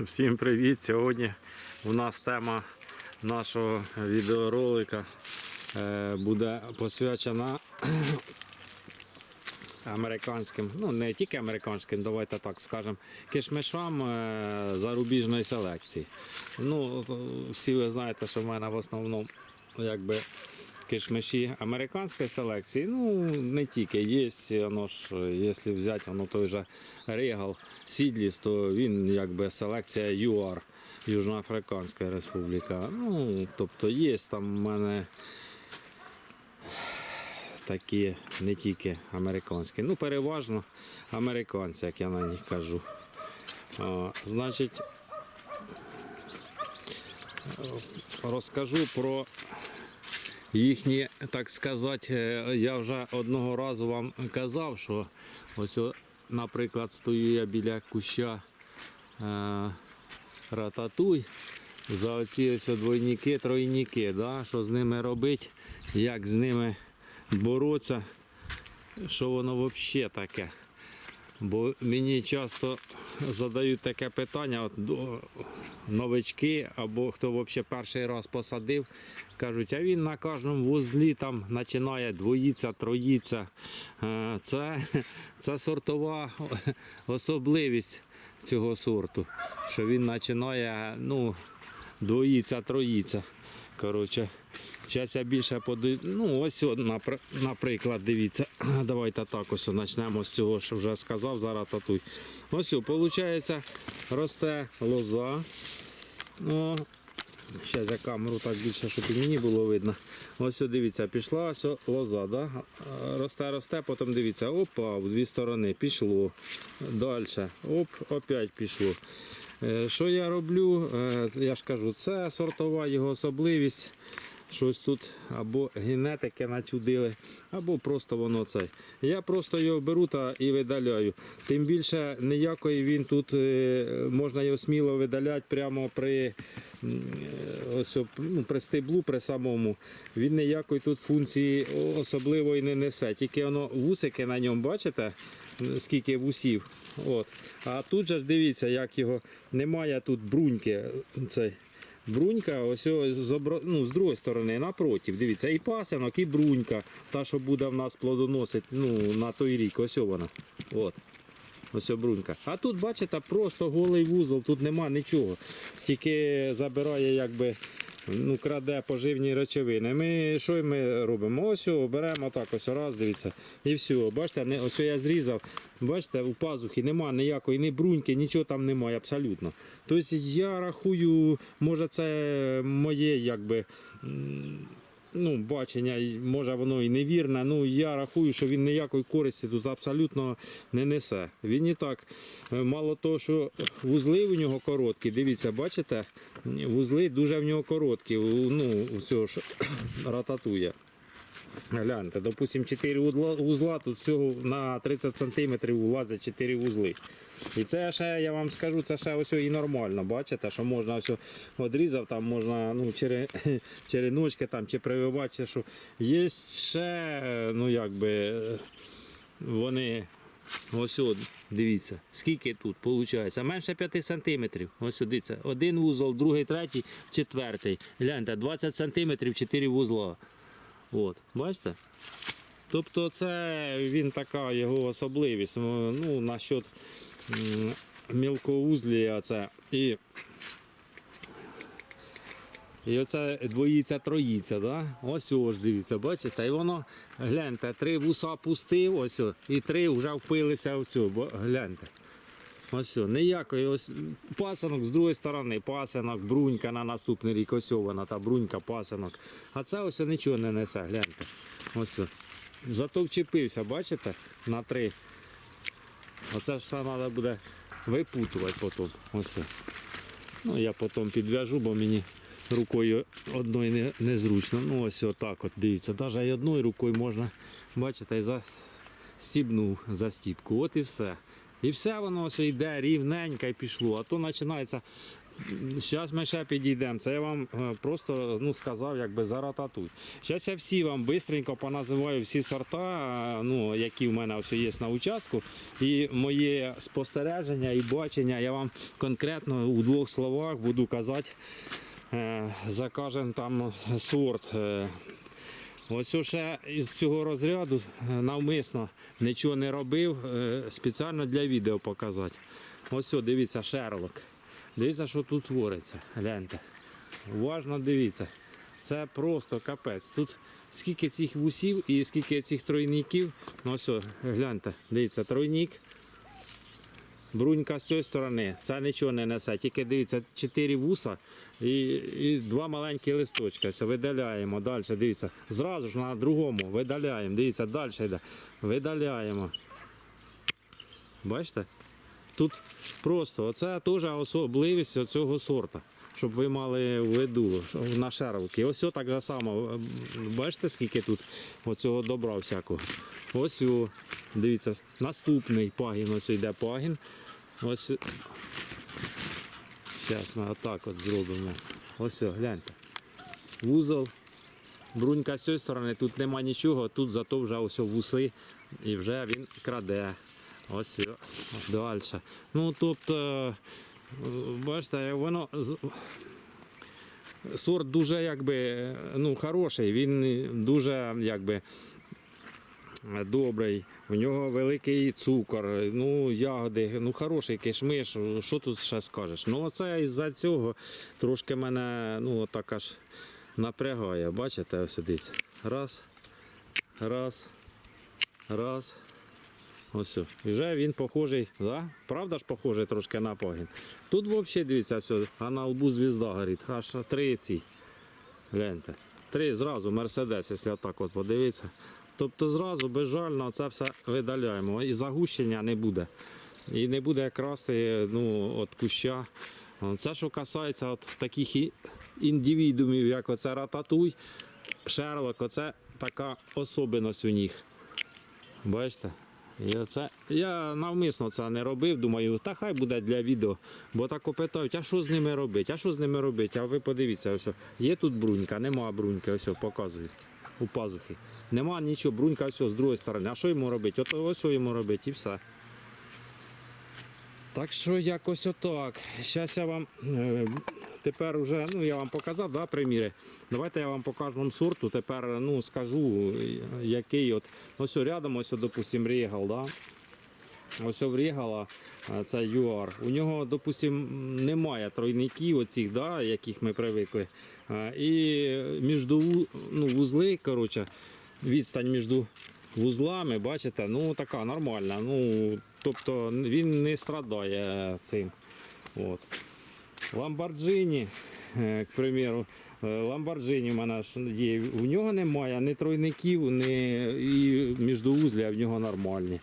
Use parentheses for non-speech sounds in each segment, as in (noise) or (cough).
Всім привіт! Сьогодні у нас тема нашого відеоролика е, буде посвячена (coughs) американським, ну не тільки американським, давайте так скажемо, кишмишам е, зарубіжної селекції. Ну, всі ви знаєте, що в мене в основному якби кишмиші американської селекції, ну не тільки є, воно ж, якщо взяти воно той же Регал Сідліс, то він якби селекція ЮАР, Южноафриканська Республіка. Ну, тобто є там в мене такі не тільки американські, ну переважно американці, як я на них кажу. О, значить, розкажу про їхні, так сказати, е, я вже одного разу вам казав, що ось, наприклад, стою я біля куща е, рататуй за оці ось двойники, тройники, да? що з ними робити, як з ними боротися, що воно взагалі таке. Бо мені часто задають таке питання, от, новички або хто взагалі перший раз посадив, кажуть, а він на кожному вузлі там починає двоїться, троїться. Е, Це, це сортова особливість цього сорту, що він починає ну, двоїться, троїться. Коротше, зараз я більше подаю. Ну, ось, наприклад, дивіться, (clears throat) давайте так ось почнемо з цього, що вже сказав, зараз татуй. Ось, виходить, росте лоза. О, Зараз я камеру так більше, щоб і мені було видно. Ось дивіться, пішла ось лоза, да? Росте, росте, потім дивіться, опа, в дві сторони пішло. Далі, оп, опять пішло. Е, Що я роблю? Е, Я ж кажу, це сортова його особливість. Щось тут або генетики начудили, або просто воно це. Я просто його беру та і видаляю. Тим більше ніякої він тут е, можна його сміло видаляти прямо при, е, ось, ну, при стеблу, при самому. Він ніякої тут функції особливої не несе. Тільки воно вусики на ньому, бачите? Скільки вусів. От. А тут же ж дивіться, як його немає тут бруньки. Цей. Брунька, ось з, ну, з другої сторони, напротив. Дивіться, і пасинок, і брунька, та, що буде в нас плодоносити ну, на той рік. Ось вона. От. Ось брунька. А тут, бачите, просто голий вузол, тут нема нічого. Тільки забирає, якби, ну, краде поживні речовини. Ми що ми робимо? Ось беремо так, ось раз, дивіться. І все. Бачите, не, ось я зрізав. Бачите, у пазухи нема ніякої ні бруньки, нічого там немає абсолютно. Тобто я рахую, може це моє якби. Ну, бачення, може воно і невірне. Ну я рахую, що він ніякої користі тут абсолютно не несе. Він і так, е, мало того, що вузли у нього короткі. Дивіться, бачите, вузли дуже в нього короткі. Ну, цього ж (coughs) рататує. Гляньте, допустим, 4 узла, тут всього на 30 см влазять 4 вузли. І це ще, я вам скажу, це ще ось і нормально. Бачите, що можна ось одрізав, там можна ну, чере, (laughs) череночки там, чи прививати, що. Є ще, ну якби, вони. Ось дивіться, скільки тут виходить? Менше 5 сантиметрів. Ось дивіться, один вузол, другий, третій, четвертий. Гляньте, 20 сантиметрів, 4 вузла. От, бачите? Тобто це він така його особливість. Ну, насчет мілкоузлія це і. І оце двоїться, троїться, да? ось ось дивіться, бачите? І воно, гляньте, три вуса пустив, ось, і три вже впилися в цю, бо гляньте. Ось все, ніякої ось пасинок з другої сторони, пасинок, брунька на наступний рік, ось вона, та брунька, пасинок. А це ось нічого не несе, гляньте. Ось. Зато вчепився, бачите, на три. Оце ж все треба буде випутувати потім. Ось. Ну, я потім підв'яжу, бо мені рукою одною не, незручно. Ну ось отак от дивіться. Навіть і одною рукою можна, бачите, і застібнув застібку. От і все. І все воно ось йде рівненько і пішло. А то починається Зараз ми ще підійдемо. Це я вам е, просто ну, сказав, якби за рататуй. Зараз я всі вам швидко поназиваю всі сорта, е, ну, які в мене ось є на участку. І моє спостереження і бачення я вам конкретно у двох словах буду казати е, за кожен там сорт. Ось ще із цього розряду е, навмисно нічого не робив, е, спеціально для відео показати. Ось, дивіться, Шерлок. Дивіться, що тут твориться. Гляньте. Уважно дивіться. Це просто капець. Тут скільки цих вусів і скільки цих тройників. Ну ось, гляньте, дивіться, тройник. Брунька з цієї сторони, це нічого не несе. Тільки дивіться, чотири вуса і, і два маленькі листочка. Все, видаляємо. Далі, дивіться. Зразу ж на другому видаляємо. Дивіться, далі йде. Видаляємо. Бачите? Тут просто оце теж особливість цього сорта. Щоб ви мали в виду на шерлки. Ось так же само. Бачите, скільки тут оцього добра всякого. Ось дивіться, наступний пагін. Ось йде пагін. Ось. Зараз ми отак от зробимо. Ось, гляньте. Вузол. Брунька з цієї сторони, тут нема нічого, тут зато вже ось вуси і вже він краде. Ось далі. Ну тобто, бачите, воно сорт дуже якби ну, хороший, він дуже якби добрий. У нього великий цукор, ну, ягоди, ну хороший кишмиш. Що тут ще скажеш? Ну, оце із-за цього трошки мене ну, так аж напрягає. Бачите, ось дивіться. Раз, раз, раз. Ось. І вже він похожий, да? правда ж похожий трошки на пагін. Тут взагалі дивіться, все, а на лбу звізда горить. Аж три ці. Гляньте. Три зразу Мерседес, якщо отак от подивитися. Тобто зразу безжально це все видаляємо. І загущення не буде. І не буде красти ну, от куща. Це, що касається от таких індивідумів, як оце рататуй, шерлок, оце така особливість у них. Бачите? І оце, я навмисно це не робив, думаю, та хай буде для відео. Бо так опитають, а що з ними робити? А що з ними робити? А ви подивіться, ось, є тут брунька, нема бруньки, ось показують у пазухи. Нема нічого, брунька все з другої сторони. А що йому робити? От ось що йому робити і все. Так що якось отак. Зараз я вам е, тепер вже, ну я вам показав, да, приміри. Давайте я вам покажу сорту тепер ну, скажу, е, який от. Ось рядом, ось, допустимо, регал, да? Ось в Регала, е, це ЮАР. У нього, допустим, немає тройників, оцих, да, яких ми привикли. Е, І між ну, вузли, коротше, відстань між вузлами, бачите, ну така нормальна. Ну, тобто він не страдає цим. От. Ламборджині, е, к примеру, е, Ламборджині в мене ж є. У нього немає ні тройників, ні і міждоузлі, в нього нормальні.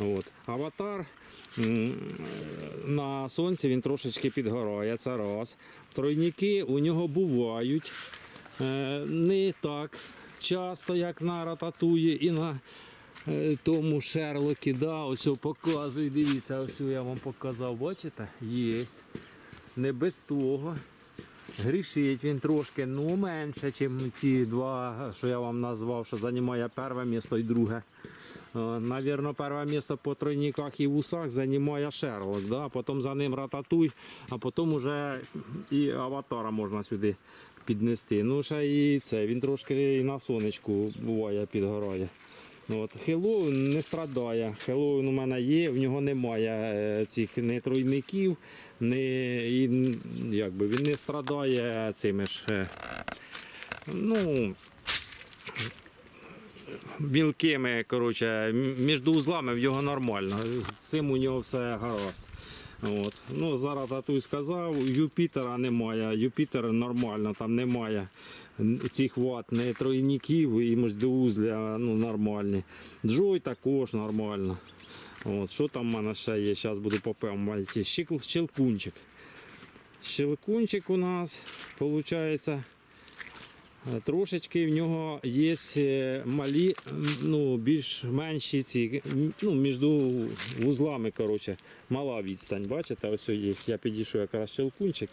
От. Аватар на сонці він трошечки підгорає, це раз. Тройники у нього бувають е, не так часто, як на рататуї і на е, тому Шерлокі. Да, ось показую, дивіться, ось я вам показав, бачите? Єсть не без того. Грішить він трошки ну, менше, ніж ці два, що я вам назвав, що займає перше місто і друге. Е, Навірно, перше місце по тройниках і вусах займає Шерлок. Да? Потім за ним рататуй, а потім вже і аватара можна сюди піднести. Ну, ще і це, він трошки і на сонечку буває підгорає. Ну, От, Хеллоуін не страдає. Хеллоуін у мене є, в нього немає е, цих не тройників, не, і, якби, він не страдає цими ж. е, Ну, мілкими, коротше, між узлами в нього нормально. З цим у нього все гаразд. От. Ну, зараз татуй сказав, Юпітера немає. Юпітер нормально, там немає цих ват, не тройників і міждоузля ну, нормальні. Джой також нормально. От. Що там в мене ще є? Зараз буду попевнити. Щелкунчик. Щелкунчик у нас, виходить, Трошечки в нього є е, малі, ну, більш менші ці, ну, між вузлами, коротше, мала відстань. Бачите, ось є. Я підійшов якраз щелкунчик.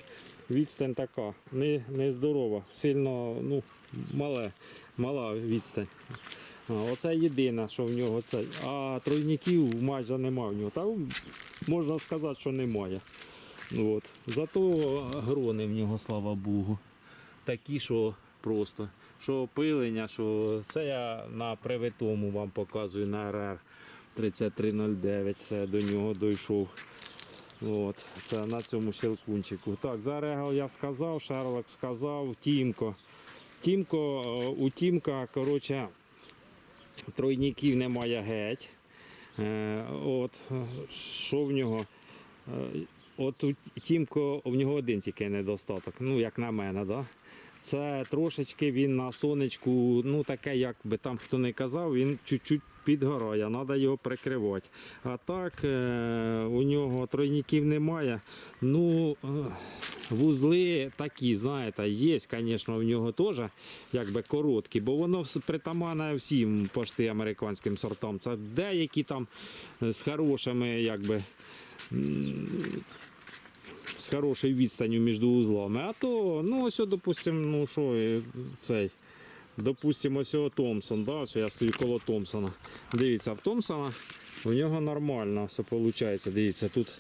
Відстань така, не, не здорова, сильно ну, мале, мала відстань. Оце єдине, що в нього це. А тройників майже немає в нього. Та можна сказати, що немає. От. Зато грони в нього, слава Богу. Такі, що просто. Що опилення, що це я на привитому вам показую на РР 3309. Це до нього дійшов. От, це на цьому щелкунчику. Так, за Регал я сказав, Шерлок сказав, Тімко. Тімко, е, у Тімка, коротше, тройників немає геть. Е, От, що в нього? Е, От у Тімко в нього один тільки недостаток, ну як на мене, да? Це трошечки він на сонечку, ну таке, як би там хто не казав, він чуть-чуть підгорає, треба його прикривати. А так е, у нього тройників немає. Ну, е, вузли такі, знаєте, є, звісно, в нього теж якби короткі, бо воно притаманне всім пошти американським сортам. Це деякі там з хорошими, якби з хорошою відстанню між узлами. А то, ну ось, допустимо, ну що, е, цей. Допустимо, ось Томпсон, да, ось я стою коло Томпсона. Дивіться, в Томпсона у нього нормально все виходить. Дивіться, тут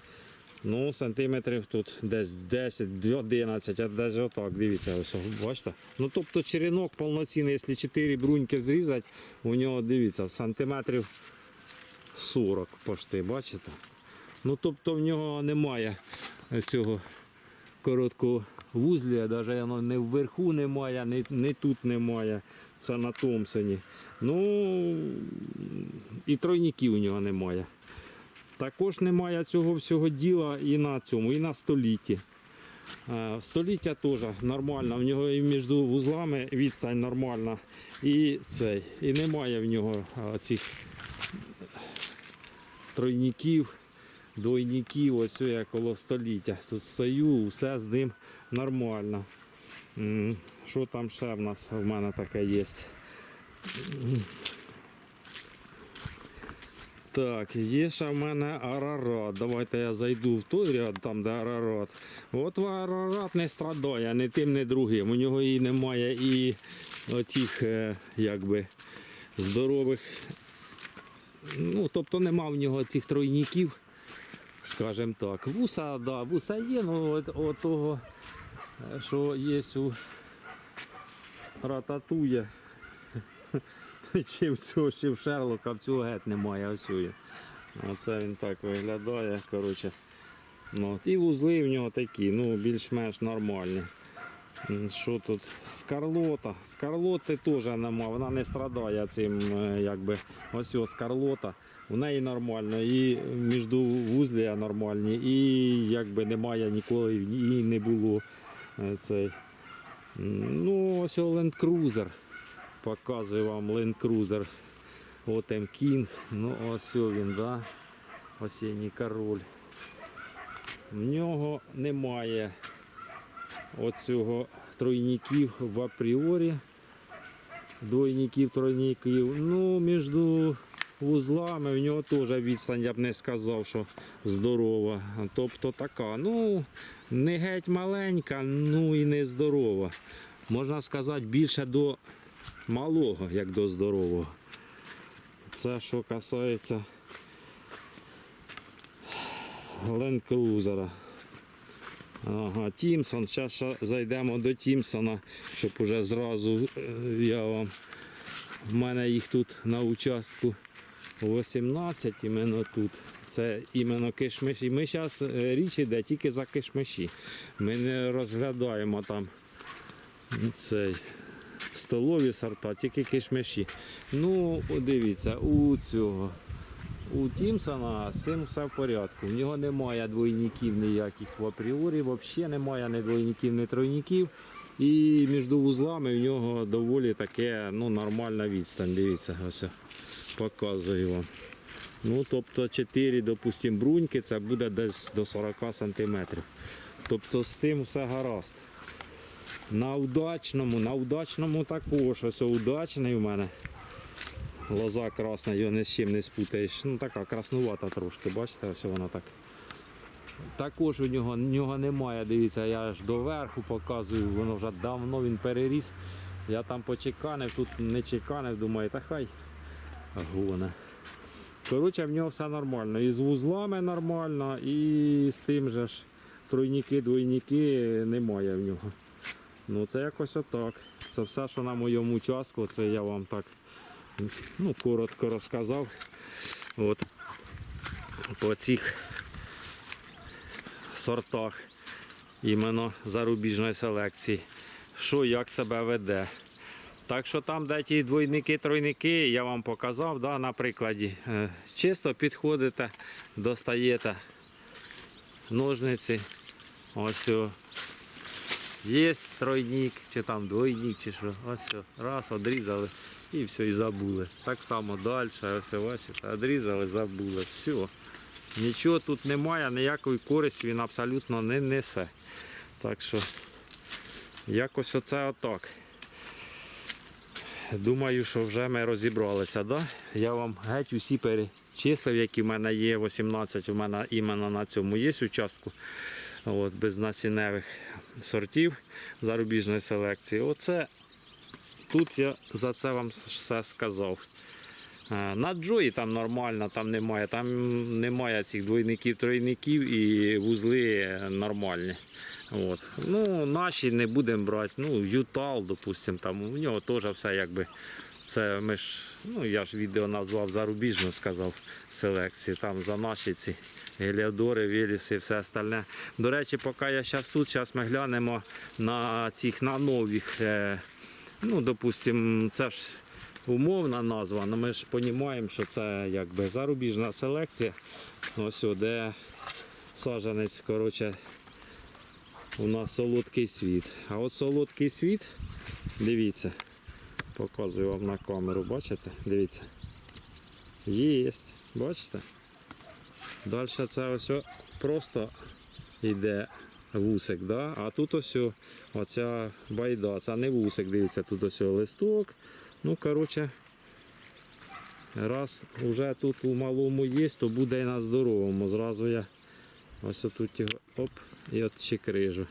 ну, сантиметрів тут десь 10, 11, а десь отак, дивіться, ось, бачите. Ну тобто черенок повноцінний, якщо 4 бруньки зрізати, у нього дивіться, сантиметрів 40 пошти, бачите? Ну тобто в нього немає цього короткого вузля, навіть воно не вверху немає, не, не тут немає. Це на Томпсоні. Ну і тройників у нього немає. Також немає цього всього діла і на цьому, і на столітті. Е, Століття теж нормально, в нього і між вузлами відстань нормальна. І цей. І немає в нього цих тройників, двойників, ось я коло століття. Тут стою, все з ним нормально. Що там ще в нас в мене таке є? Так, є ще в мене арарат. Давайте я зайду в той ряд, там де арарат. От арарат не страдає, ні тим, ні другим. У нього і немає і оцих, е, якби, здорових Ну, тобто нема в нього цих тройників, скажімо так. Вуса, да, вуса є, ну от, от того, е, що є у рататує. (laughs) Чи в цього, чи в Шерлока, цього геть немає ось є. Оце він так виглядає. коротше. Ну, і вузли в нього такі, ну, більш-менш нормальні. Що тут? Скарлота. Скарлоти теж нема, вона не страдає цим, е, якби ось ось скарлота. У неї нормально, і між вузлі нормальні, і якби немає ніколи і не було е, цей. М, Ну, ось Land Cruiser. Показую вам Land Cruiser. Отем King. Ну ось він, да? Осінній король. В нього немає оцього тройників в апріорі. Двойників, тройників. Ну, між вузлами в нього теж відстань, я б не сказав, що здорова. Тобто така, ну, не геть маленька, ну і не здорова. Можна сказати, більше до малого, як до здорового. Це що касається Cruiser. Ага, Тімсон. Зараз зайдемо до Тімсона, щоб уже зразу е, я вам. В мене їх тут на участку 18, іменно тут. Це іменно кишмиші. Ми зараз річ йде тільки за кишмиші. Ми не розглядаємо там цей столові сорта, тільки кишмиші. Ну, дивіться, у цього. У Тімсона з цим все в порядку. В нього немає двойників ніяких в апріорі, взагалі немає ні двойників, ні тройників. І між вузлами в нього доволі таке ну, нормальна відстань. Дивіться, ось показую вам. Ну, тобто 4, допустимо, бруньки, це буде десь до 40 см. Тобто з цим все гаразд. На удачному, на удачному також. Ось удачний у мене. Лоза красна, його ні з чим не спутаєш. Ну така краснувата трошки, бачите, ось вона так. Також у нього, нього немає, дивіться, я аж доверху показую, воно вже давно він переріс. Я там почеканив, тут не чеканив, думаю, та хай гоне. Коротше, в нього все нормально. І з вузлами нормально, і з тим же ж тройники, двойники немає в нього. Ну це якось отак. Це все, що на моєму участку, це я вам так ну, коротко розказав. От. По цих сортах іменно зарубіжної селекції. Що як себе веде. Так що там, де ті двойники, тройники, я вам показав да, на прикладі. Е, Чисто підходите, достаєте ножниці. Ось о. Є тройник, чи там двойник, чи що. Ось о. раз, одрізали і все, і забули. Так само далі, ось бачите, одрізали, забули. Все. Нічого тут немає, ніякої користі він абсолютно не несе. Так що якось оце отак. Думаю, що вже ми розібралися. Да? Я вам геть усі перечислив, які в мене є. 18 у мене іменно на цьому є участку. От, без насінневих сортів зарубіжної селекції. Оце тут я за це вам все сказав. Е, На Джої там нормально, там немає. Там немає цих двойників, тройників і вузли нормальні. От. Ну, наші не будемо брати. Ну, Ютал, допустимо, там у нього теж все якби. Це ми ж, ну я ж відео назвав зарубіжно, сказав селекції. Там за наші ці геліодори, віліси і все остальне. До речі, поки я зараз тут, зараз ми глянемо на цих на нових. Е, ну, допустимо, це ж умовна назва, але ми ж розуміємо, що це якби зарубіжна селекція. Ось де саджанець, коротше, у нас солодкий світ. А от солодкий світ, дивіться, показую вам на камеру, бачите? Дивіться. Єсть, бачите? Далі це ось просто йде вусик, да? а тут ось оця байда, це не вусик, дивіться, тут ось листок. Ну, коротше, раз вже тут у малому є, то буде і на здоровому. Зразу я ось тут його оп, і от ще крижу.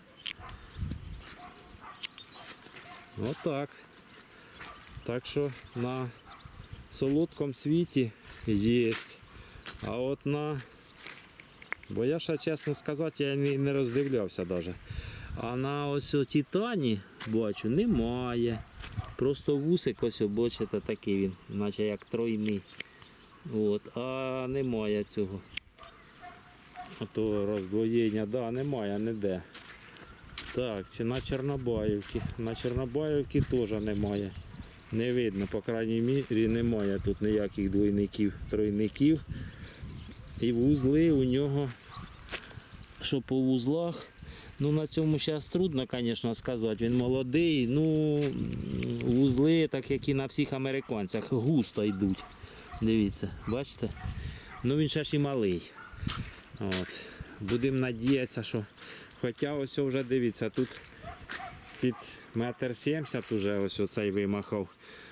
Отак. Так що на солодкому світі є. А от на. Бо я ще чесно сказати, я не роздивлявся навіть. А на ось Титані бачу, немає. Просто вусик ось бачите, такий він, наче як тройний. От, а немає цього. Ото роздвоєння, да, немає ніде. Так, чи на Чорнобаївці. На Чорнобаївці теж немає. Не видно, по крайній мірі, немає тут ніяких двойників, тройників. І вузли у нього, що по вузлах, ну на цьому зараз трудно, звісно, сказати. Він молодий, ну вузли, так як і на всіх американцях, густо йдуть. Дивіться, бачите? Ну він ще ж і малий. От. Будемо надіятися, що. Хоча ось вже дивіться, тут під метр сімдесят уже ось оцей вимахав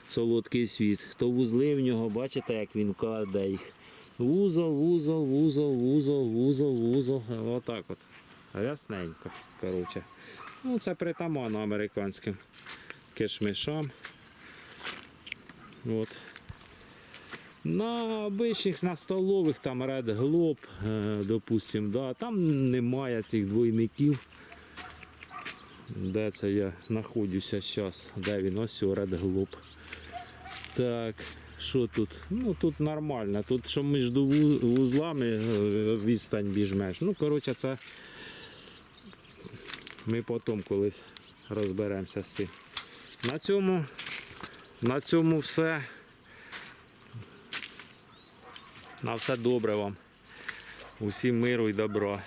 солодкий світ. То вузли в нього, бачите, як він кладе їх. Вузол, вузол, вузол, вузол, вузол, вузол. Отак от. Рясненько. Коротше. Ну, це притаманно американським кишмишам. От. На обичних, на столових, там Red Globe, е, допустим, да, там немає цих двойників. Де це я знаходжуся зараз? Де він? Ось Red Globe. Так, що тут? Ну тут нормально. Тут що між вузлами е, відстань більш-менш. Ну, коротше, це ми потім колись розберемося з цим. На цьому, на цьому все. На все добре вам. Усім миру і добра.